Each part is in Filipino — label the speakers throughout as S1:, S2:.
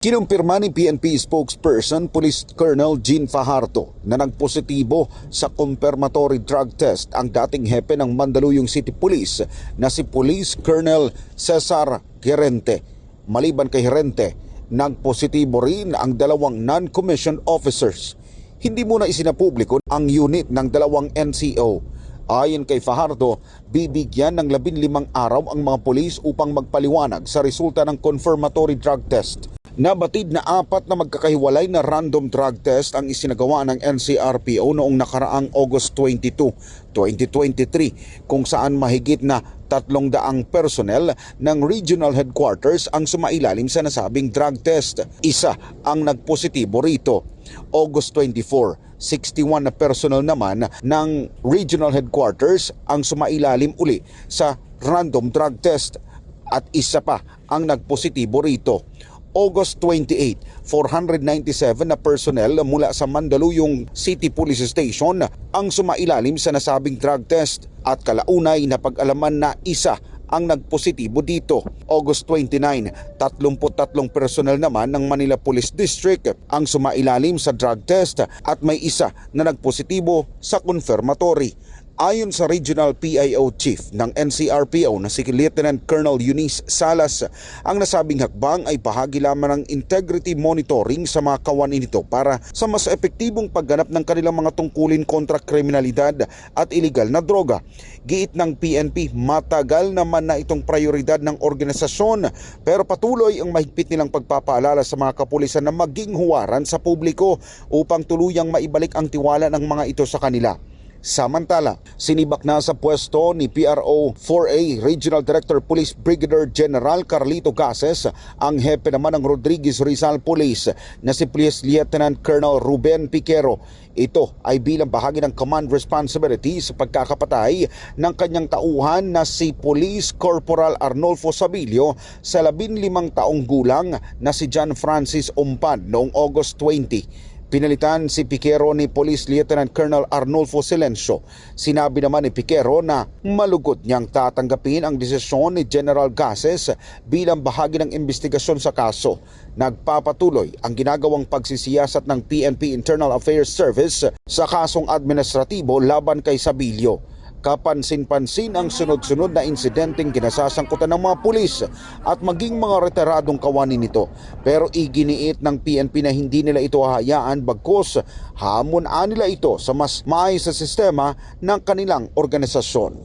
S1: Kinumpirma ni PNP spokesperson Police Colonel Jean Fajardo na nagpositibo sa confirmatory drug test ang dating hepe ng Mandaluyong City Police na si Police Colonel Cesar Gerente. Maliban kay Gerente, nagpositibo rin ang dalawang non-commissioned officers. Hindi muna isinapubliko ang unit ng dalawang NCO. Ayon kay Fajardo, bibigyan ng 15 araw ang mga pulis upang magpaliwanag sa resulta ng confirmatory drug test. Nabatid na apat na magkakahiwalay na random drug test ang isinagawa ng NCRPO noong nakaraang August 22, 2023 kung saan mahigit na tatlong daang personnel ng regional headquarters ang sumailalim sa nasabing drug test. Isa ang nagpositibo rito. August 24, 61 na personnel naman ng regional headquarters ang sumailalim uli sa random drug test at isa pa ang nagpositibo rito. August 28, 497 na personnel mula sa Mandaluyong City Police Station ang sumailalim sa nasabing drug test at kalaunay na pag-alaman na isa ang nagpositibo dito. August 29, 33 personnel naman ng Manila Police District ang sumailalim sa drug test at may isa na nagpositibo sa confirmatory. Ayon sa Regional PIO Chief ng NCRPO na si Lieutenant Colonel Eunice Salas, ang nasabing hakbang ay bahagi lamang ng integrity monitoring sa mga kawani nito para sa mas epektibong pagganap ng kanilang mga tungkulin kontra kriminalidad at iligal na droga. Giit ng PNP, matagal naman na itong prioridad ng organisasyon pero patuloy ang mahigpit nilang pagpapaalala sa mga kapulisan na maging huwaran sa publiko upang tuluyang maibalik ang tiwala ng mga ito sa kanila. Samantala, sinibak na sa pwesto ni PRO 4A Regional Director Police Brigadier General Carlito Gases ang hepe naman ng Rodriguez Rizal Police na si Police Lieutenant Colonel Ruben Piquero. Ito ay bilang bahagi ng command responsibility sa pagkakapatay ng kanyang tauhan na si Police Corporal Arnolfo Sabilio sa 15 taong gulang na si John Francis Umpan noong August 20. Pinalitan si Piquero ni Police Lieutenant Colonel Arnulfo Silencio. Sinabi naman ni Piquero na malugod niyang tatanggapin ang desisyon ni General Gases bilang bahagi ng investigasyon sa kaso. Nagpapatuloy ang ginagawang pagsisiyasat ng PNP Internal Affairs Service sa kasong administratibo laban kay Sabilio kapansin-pansin ang sunod-sunod na insidenteng kinasasangkutan ng mga pulis at maging mga retiradong kawani nito. Pero iginiit ng PNP na hindi nila ito hahayaan bagkos hamon nila ito sa mas maayos sa sistema ng kanilang organisasyon.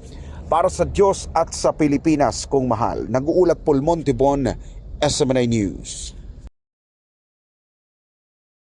S1: Para sa Diyos at sa Pilipinas kung mahal, nag-uulat Paul Montibon, SMNI News.